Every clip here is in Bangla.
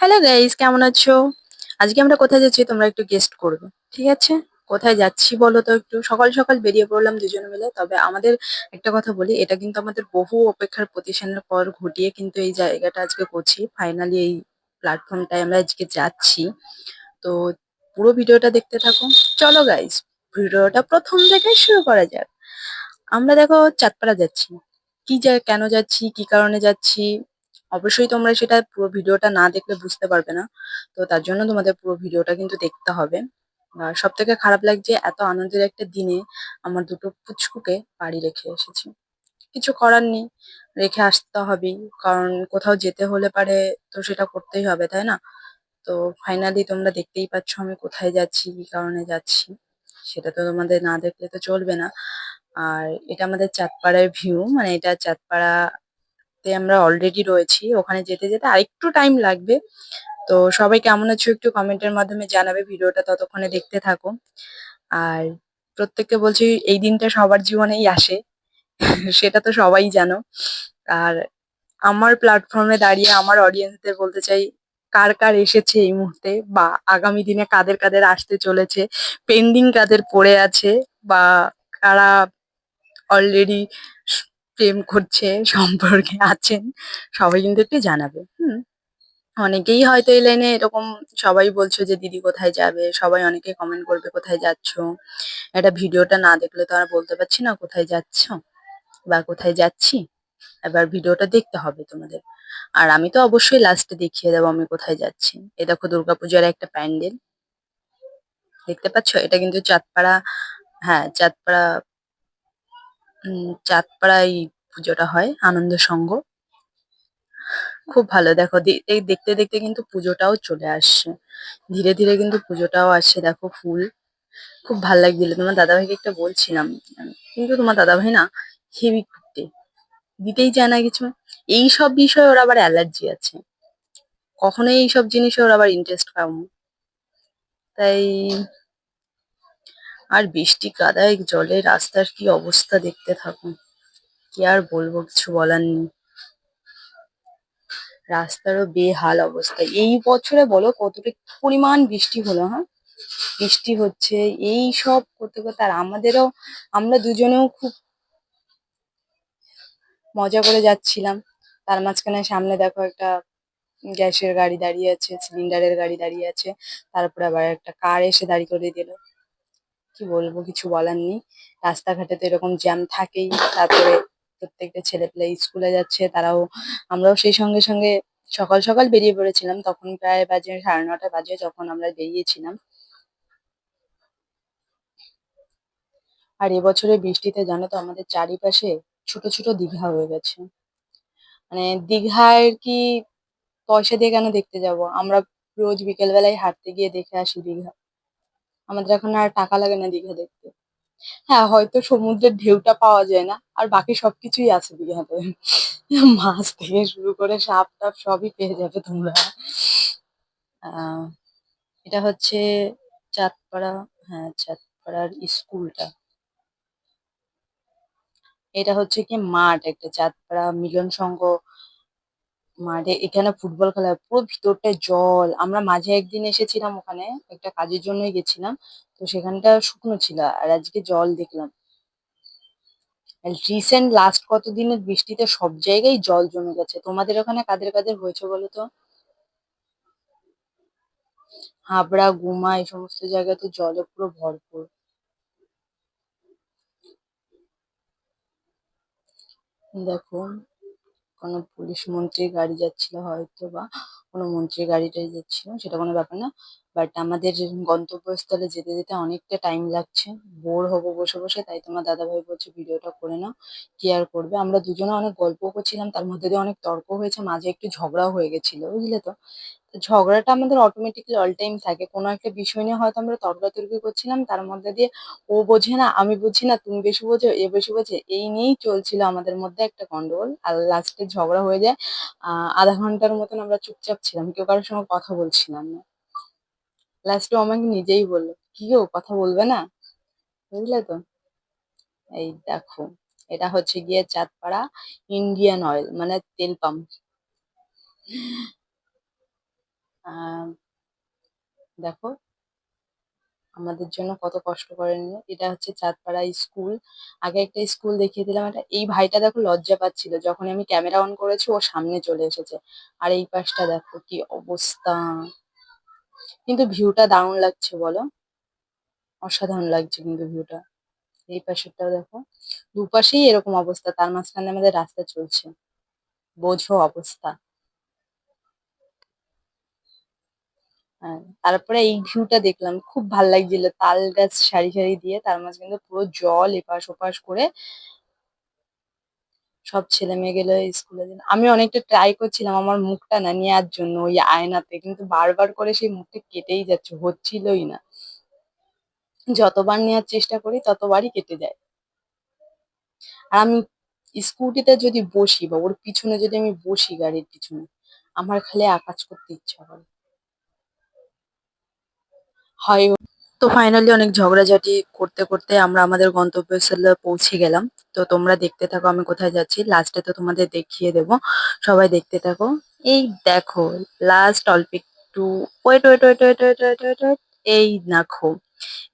হ্যালো গাইজ কেমন আছো? আজকে আমরা কোথায় যাচ্ছি তোমরা একটু গেস্ট করবে, ঠিক আছে? কোথায় যাচ্ছি বলো তো একটু? সকাল সকাল বেরিয়ে পড়লাম দুজনে মিলে, তবে আমাদের একটা কথা বলি, এটা কিন্তু আমাদের বহু অপেক্ষার প্রতিষ্ঠানের পর ঘটিয়ে কিন্তু এই জায়গাটা আজকে করছি। ফাইনালি এই প্ল্যাটফর্মটায় আমরা আজকে যাচ্ছি। তো পুরো ভিডিওটা দেখতে থাকো। চলো গাইস ভিডিওটা প্রথম থেকে শুরু করা যাক। আমরা দেখো চাঁদপাড়া যাচ্ছি। কি যা কেন যাচ্ছি? কি কারণে যাচ্ছি? অবশ্যই তোমরা সেটা পুরো ভিডিওটা না দেখলে বুঝতে পারবে না। তো তার জন্য তোমাদের পুরো ভিডিওটা কিন্তু দেখতে হবে। সব থেকে খারাপ লাগছে এত আনন্দের একটা দিনে আমার দুটো পুচকুকে বাড়ি রেখে এসেছি। কিছু করার নেই, রেখে আসতে হবেই কারণ কোথাও যেতে হলে পারে তো সেটা করতেই হবে, তাই না? তো ফাইনালি তোমরা দেখতেই পাচ্ছ আমি কোথায় যাচ্ছি, কি কারণে যাচ্ছি, সেটা তো তোমাদের না দেখলে তো চলবে না। আর এটা আমাদের চাঁদপাড়ার ভিউ মানে এটা চাঁদপাড়াতে আমরা অলরেডি রয়েছি, ওখানে যেতে যেতে আরেকটু টাইম লাগবে। তো সবাই কেমন আছো একটু কমেন্টের মাধ্যমে জানাবে, ভিডিওটা ততক্ষণে দেখতে থাকো। আর প্রত্যেককে বলছি, এই দিনটা সবার জীবনেই আসে, সেটা তো সবাই জানো। আর আমার প্ল্যাটফর্মে দাঁড়িয়ে আমার অডিয়েন্সদের বলতে চাই, কার কার এসেছে এই মুহূর্তে? বা আগামী দিনে কাদের কাদের আসতে চলেছে? পেন্ডিং কাদের পড়ে আছে? বা কারা অলরেডি প্রেম করছে, সম্পর্কে আছেন, সবাই কিন্তু একটু জানাবে, হুম? অনেকেই হয়তো এই লাইনে এরকম সবাই বলছো যে, দিদি কোথায় যাবে? সবাই অনেকেই কমেন্ট করবে, কোথায় যাচ্ছ? এটা ভিডিওটা না দেখলে তো আর বলতে পারছি না, কোথায় যাচ্ছ? বা, কোথায় যাচ্ছি? এবার ভিডিওটা দেখতে হবে তোমাদের। আর আমি তো অবশ্যই লাস্টে দেখিয়ে দেবো আমি কোথায় যাচ্ছি। এ দেখো দুর্গাপূজার একটা প্যান্ডেল। দেখতে পাচ্ছ? এটা কিন্তু চাঁদপাড়া হ্যাঁ চাঁদপাড়া উম, চাঁদপাড়ায় পুজোটা হয়, আনন্দ সঙ্গ। খুব ভালো, দেখো এই দেখতে দেখতে কিন্তু পুজোটাও চলে আসছে। ধীরে ধীরে কিন্তু পুজোটাও আসছে, দেখো, ফুল। খুব ভালো লাগছিল। তোমার দাদাভাইকে একটা বলছিলাম, কিন্তু তোমার দাদাভাই না হেভি ঘুরতে দিতেই চায় না কিছু। এই সব বিষয়ে ওর আবার অ্যালার্জি আছে। কখনোই এইসব জিনিসে ওর আবার ইন্টারেস্ট পাবো তাই আর বৃষ্টি কাদায় জলে রাস্তার কি অবস্থা দেখতে থাকুন। কি আর বলব, কিছু বলার নেই। রাস্তারও বেহাল অবস্থা। এই বছরে বলো কতটা পরিমাণ বৃষ্টি হলো হ্যাঁ? বৃষ্টি হচ্ছে, এই সব করতে করতে আর আমাদেরও, আমরা দুজনেও খুব মজা করে যাচ্ছিলাম। তার মাঝখানে সামনে দেখো একটা গ্যাসের গাড়ি দাঁড়িয়ে আছে, সিলিন্ডারের গাড়ি দাঁড়িয়ে আছে। তারপরে আবার একটা কার এসে দাঁড় করে দিল। কি বলব, কিছু বলার নেই। রাস্তাঘাটে তো এরকম জ্যাম থাকেই। তারপরে প্রত্যেকটা ছেলে ছেলেপেলে স্কুলে যাচ্ছে, তারাও, আমরাও সেই সঙ্গে সঙ্গে সকাল সকাল বেরিয়ে পড়েছিলাম। তখন প্রায় বাজে সাড়ে নটা বাজে যখন আমরা বেরিয়েছিলাম। আর এবছরের বৃষ্টিতে জানো তো আমাদের চারিপাশে ছোট ছোট দীঘা হয়ে গেছে। মানে দীঘার কি পয়সা দিয়ে কেন দেখতে যাব? আমরা রোজ বিকেল বেলায় হাঁটতে গিয়ে দেখে আসি দীঘা। আমাদের এখন আর টাকা লাগে না দীঘা দেখতে। হ্যাঁ হয়তো সমুদ্রের ঢেউটা পাওয়া যায় না, আর বাকি সবকিছুই আছে দীঘাতে। মাছ থেকে শুরু করে সাপ টাপ সবই পেয়ে যাবে তোমরা। এটা হচ্ছে চাঁদপাড়া হ্যাঁ চাঁদপাড়ার স্কুলটা। এটা হচ্ছে কি মাঠ একটা, চাঁদপাড়া মিলন সংঘ মাঠে এখানে ফুটবল খেলা হয়। পুরো ভিতরটা জল। আমরা মাঝে একদিন এসেছিলাম ওখানে, একটা কাজের জন্যই গেছিলাম। তো সেখানটা শুকনো ছিল আর আজকে জল দেখলাম। রিসেন্ট লাস্ট কতদিনের বৃষ্টিতে সব জায়গায় জল জমে গেছে। তোমাদের ওখানে কাদের কাদের হয়েছে বলো তো? হাবড়া, গুমা, এই সমস্ত জায়গায় তো জলে পুরো ভরপুর। দেখো কোনো পুলিশ মন্ত্রীর গাড়ি যাচ্ছিল হয়তো বা কোনো মন্ত্রীর গাড়িটাই যাচ্ছিল, সেটা কোনো ব্যাপার না। বাট আমাদের গন্তব্যস্থলে যেতে যেতে অনেকটা টাইম লাগছে। বোর হব বসে বসে, তাই তোমার দাদাভাই বলছে ভিডিওটা করে নাও, কি আর করবে? আমরা দুজনে অনেক গল্প করছিলাম, তার মধ্যে দিয়ে অনেক তর্ক হয়েছে, মাঝে একটু ঝগড়াও হয়ে গেছিল, বুঝলে তো? ঝগড়াটা আমাদের অটোমেটিক্যালি অল টাইম থাকে। কোনো একটা বিষয় নিয়ে হয়তো আমরা তর্কাতর্কি করছিলাম, তার মধ্যে দিয়ে ও বোঝে না, আমি বুঝি না, তুমি বেশি বোঝো, এ বেশি বোঝে, এই নিয়েই চলছিল আমাদের মধ্যে একটা গন্ডগোল। আর লাস্টে ঝগড়া হয়ে যায় আধা ঘণ্টার মতন আমরা চুপচাপ ছিলাম, কেউ কারোর সঙ্গে কথা বলছিলাম না। লাস্টে আমাকে নিজেই বলল, কি গো, কথা বলবে না? বুঝলে তো? এই দেখো, এটা হচ্ছে গিয়ে চাঁদপাড়া ইন্ডিয়ান অয়েল মানে তেল পাম্প দেখো, আমাদের জন্য কত কষ্ট করেন এটা হচ্ছে চাঁদপাড়া স্কুল। আগে একটা স্কুল দেখিয়ে দিলাম। এটা, এই ভাইটা দেখো লজ্জা পাচ্ছিল। যখন আমি ক্যামেরা অন করেছি, ও সামনে চলে এসেছে। আর এই পাশটা দেখো কি অবস্থা। কিন্তু ভিউটা দারুণ লাগছে বলো। অসাধারণ লাগছে কিন্তু ভিউটা এই পাশেরটাও দেখো। দুপাশেই এরকম অবস্থা, তার মাঝখানে আমাদের রাস্তা চলছে। বোঝো অবস্থা। হ্যাঁ তারপরে এই ভিউটা দেখলাম, খুব ভালো লাগছিল। তাল গাছ সারি সারি দিয়ে, তার মাঝখানে পুরো জল এপাশ ওপাশ করে সব ছেলে মেয়ে গেলো স্কুলে আমি অনেকটা ট্রাই করছিলাম আমার মুখটা না নেওয়ার জন্য ওই আয়নাতে, কিন্তু বারবার করে সেই মুখটা কেটেই যাচ্ছে, হচ্ছিলই না। যতবার নেওয়ার চেষ্টা করি, ততবারই কেটে যায়। আর আমি স্কুটিতে যদি বসি বা ওর পিছনে যদি আমি বসি গাড়ির পিছনে, আমার খালি আকাশ করতে ইচ্ছা করে। হয় তো ফাইনালি অনেক ঝগড়াঝাটি করতে করতে আমরা আমাদের গন্তব্যস্থলে পৌঁছে গেলাম। তো তোমরা দেখতে থাকো আমি কোথায় যাচ্ছি। লাস্টে তো তোমাদের দেখিয়ে দেব। সবাই দেখতে থাকো। এই দেখো লাস্ট অল্প একটু wait wait wait wait wait wait wait wait এই দেখো।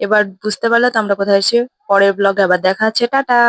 এবার বুঝতে পারলে তো আমরা কোথায় এসে পরের ব্লগে আবার দেখা হচ্ছে। টাটা!